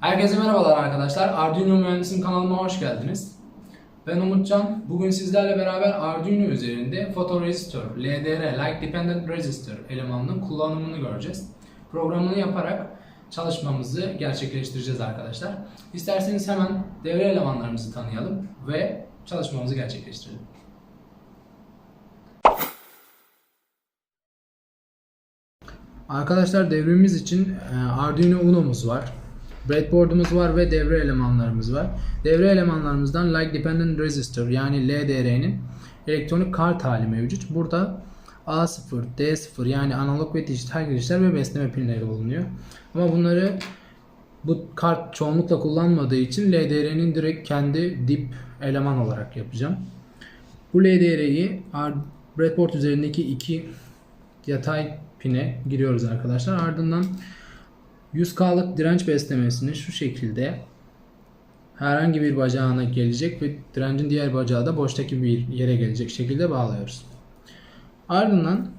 Herkese merhabalar arkadaşlar. Arduino Mühendisim kanalıma hoş geldiniz. Ben Umutcan. Bugün sizlerle beraber Arduino üzerinde Photoresistor, LDR, Light Dependent Resistor elemanının kullanımını göreceğiz. Programını yaparak çalışmamızı gerçekleştireceğiz arkadaşlar. İsterseniz hemen devre elemanlarımızı tanıyalım ve çalışmamızı gerçekleştirelim. Arkadaşlar devremiz için e, Arduino Uno'muz var. Breadboard'umuz var ve devre elemanlarımız var. Devre elemanlarımızdan Light Dependent Resistor yani LDR'nin elektronik kart hali mevcut. Burada A0, D0 yani analog ve dijital girişler ve besleme pinleri bulunuyor. Ama bunları bu kart çoğunlukla kullanmadığı için LDR'nin direkt kendi dip eleman olarak yapacağım. Bu LDR'yi breadboard üzerindeki iki yatay pine giriyoruz arkadaşlar. Ardından 100K'lık direnç beslemesini şu şekilde herhangi bir bacağına gelecek ve direncin diğer bacağı da boştaki bir yere gelecek şekilde bağlıyoruz. Ardından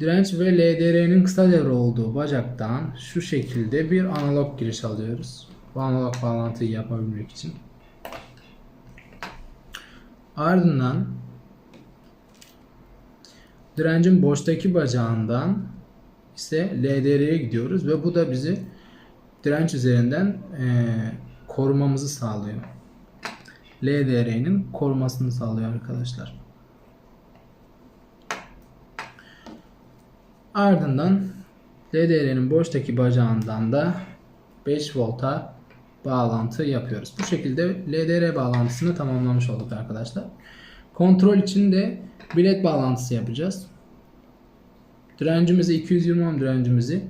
direnç ve LDR'nin kısa devre olduğu bacaktan şu şekilde bir analog giriş alıyoruz. Bu analog bağlantıyı yapabilmek için. Ardından direncin boştaki bacağından ise LDR'ye gidiyoruz ve bu da bizi direnç üzerinden e, korumamızı sağlıyor. LDR'nin korumasını sağlıyor arkadaşlar. Ardından LDR'nin boştaki bacağından da 5 volta bağlantı yapıyoruz. Bu şekilde LDR bağlantısını tamamlamış olduk arkadaşlar. Kontrol için de bilet bağlantısı yapacağız. Direncimizi 220 ohm direncimizi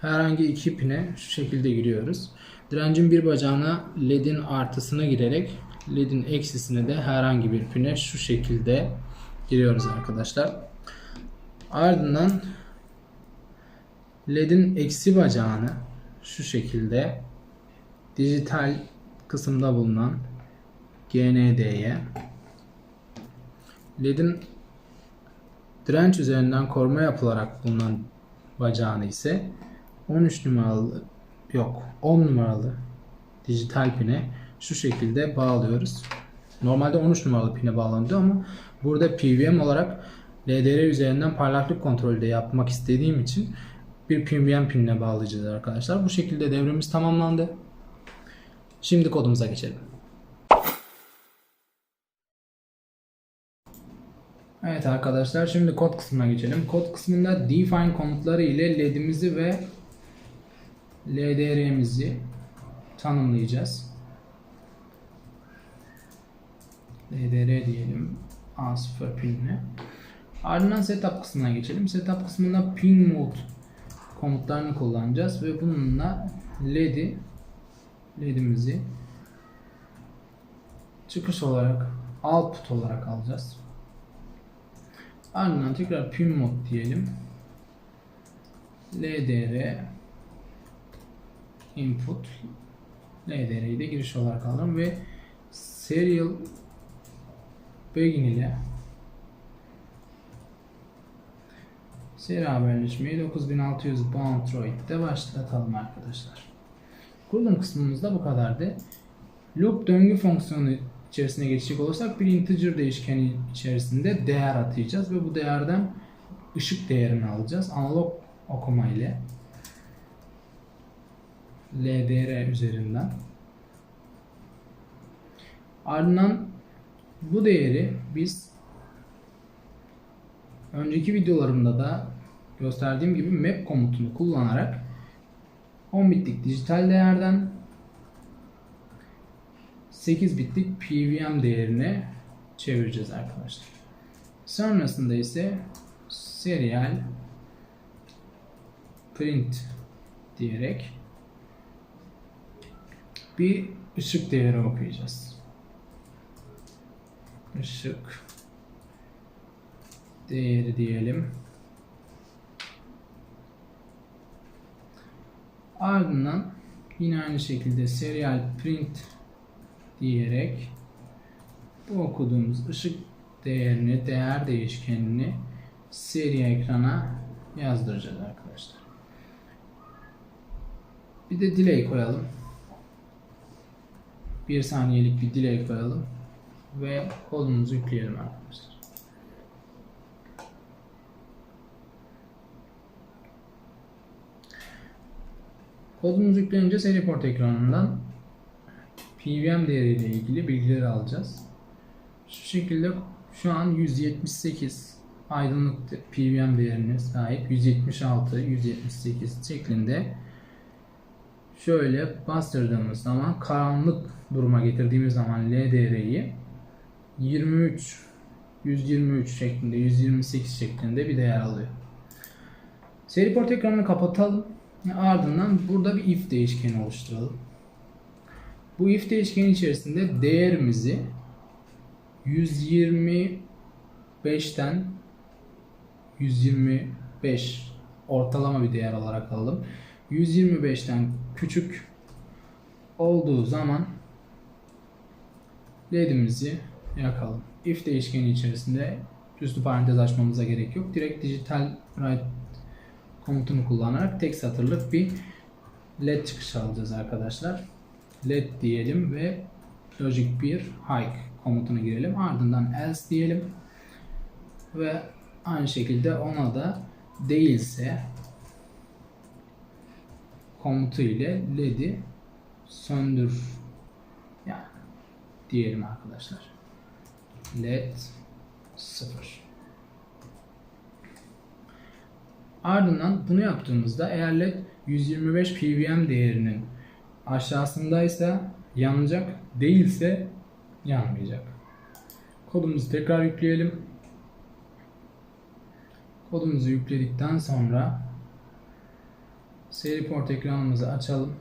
herhangi iki pine şu şekilde giriyoruz. Direncin bir bacağına ledin artısına girerek ledin eksisine de herhangi bir pine şu şekilde giriyoruz arkadaşlar. Ardından ledin eksi bacağını şu şekilde dijital kısımda bulunan GND'ye ledin direnç üzerinden koruma yapılarak bulunan bacağını ise 13 numaralı yok 10 numaralı dijital pine şu şekilde bağlıyoruz. Normalde 13 numaralı pine bağlanıyor ama burada PWM olarak LDR üzerinden parlaklık kontrolü de yapmak istediğim için bir PWM pinine bağlayacağız arkadaşlar. Bu şekilde devremiz tamamlandı. Şimdi kodumuza geçelim. Evet arkadaşlar şimdi kod kısmına geçelim. Kod kısmında define komutları ile ledimizi ve LDR'mizi tanımlayacağız. LDR diyelim A0 pinine. Ardından setup kısmına geçelim. Setup kısmında pin mode komutlarını kullanacağız ve bununla LED'i LED'imizi çıkış olarak output olarak alacağız. Ardından tekrar pin mod diyelim. LDR input LDR'yi de giriş olarak alalım ve serial begin ile seri haberleşmeyi 9600 Boundroid'de başlatalım arkadaşlar. Kurulum kısmımızda bu kadardı. Loop döngü fonksiyonu içerisine geçecek olursak bir integer değişkeni içerisinde değer atayacağız ve bu değerden ışık değerini alacağız. Analog okuma ile LDR üzerinden. Ardından bu değeri biz önceki videolarımda da gösterdiğim gibi map komutunu kullanarak 10 bitlik dijital değerden 8 bitlik PWM değerine çevireceğiz arkadaşlar. Sonrasında ise serial print diyerek bir ışık değeri okuyacağız. Işık değeri diyelim. Ardından yine aynı şekilde serial print diyerek bu okuduğumuz ışık değerini, değer değişkenini seri ekrana yazdıracağız arkadaşlar. Bir de delay koyalım. 1 saniyelik bir delay koyalım. Ve kodumuzu yükleyelim arkadaşlar. Kodumuz yüklenince seri port ekranından PWM değeriyle ilgili bilgileri alacağız. Şu şekilde şu an 178 aydınlık PWM değerine sahip 176, 178 şeklinde şöyle bastırdığımız zaman karanlık duruma getirdiğimiz zaman L değerini 23 123 şeklinde 128 şeklinde bir değer alıyor. Seri port ekranını kapatalım. Ardından burada bir if değişkeni oluşturalım. Bu if değişkeni içerisinde değerimizi 125'ten 125 ortalama bir değer olarak alalım. 125'ten küçük olduğu zaman ledimizi yakalım. If değişkeni içerisinde üstü parantez açmamıza gerek yok. Direkt dijital write komutunu kullanarak tek satırlık bir led çıkışı alacağız arkadaşlar. Led diyelim ve logic 1 hike komutunu girelim. Ardından else diyelim. Ve aynı şekilde ona da değilse komutu ile led'i söndür yani diyelim arkadaşlar. led 0 Ardından bunu yaptığımızda eğer led 125 PWM değerinin aşağısındaysa yanacak, değilse yanmayacak. Kodumuzu tekrar yükleyelim. Kodumuzu yükledikten sonra seri port ekranımızı açalım.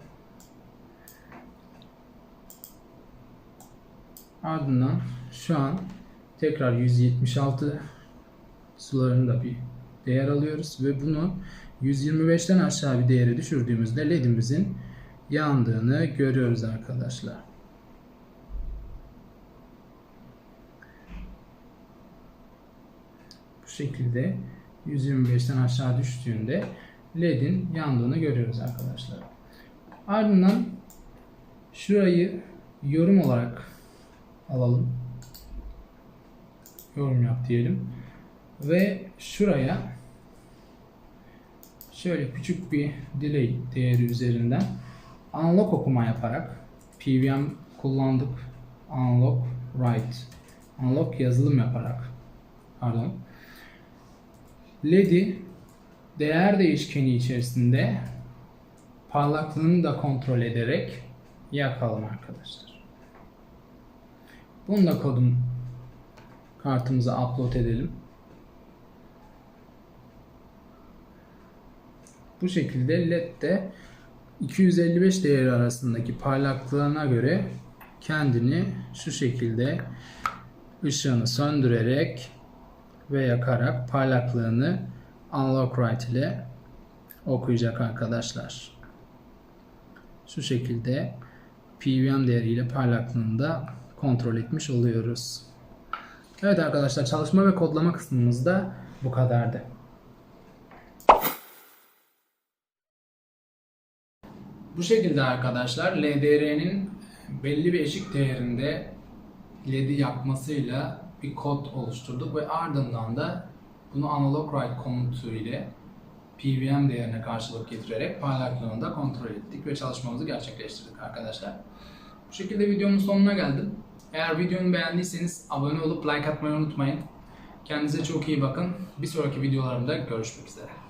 Ardından şu an tekrar 176 sularında bir değer alıyoruz ve bunu 125'ten aşağı bir değere düşürdüğümüzde ledimizin yandığını görüyoruz arkadaşlar. Bu şekilde 125'ten aşağı düştüğünde ledin yandığını görüyoruz arkadaşlar. Ardından şurayı yorum olarak alalım. Yorum yap diyelim. Ve şuraya şöyle küçük bir delay değeri üzerinden unlock okuma yaparak PWM kullandık. Unlock write. Unlock yazılım yaparak pardon. LED'i değer değişkeni içerisinde parlaklığını da kontrol ederek yakalım arkadaşlar. Bunu da kodum kartımıza upload edelim. Bu şekilde LED de 255 değeri arasındaki parlaklığına göre kendini şu şekilde ışığını söndürerek ve yakarak parlaklığını unlock write ile okuyacak arkadaşlar. Şu şekilde PWM değeriyle parlaklığını da kontrol etmiş oluyoruz. Evet arkadaşlar çalışma ve kodlama kısmımızda bu kadardı. Bu şekilde arkadaşlar LDR'nin belli bir eşik değerinde LED'i yapmasıyla bir kod oluşturduk ve ardından da bunu analog write komutu ile PWM değerine karşılık getirerek parlaklığını kontrol ettik ve çalışmamızı gerçekleştirdik arkadaşlar. Bu şekilde videonun sonuna geldim. Eğer videomu beğendiyseniz abone olup like atmayı unutmayın. Kendinize çok iyi bakın. Bir sonraki videolarımda görüşmek üzere.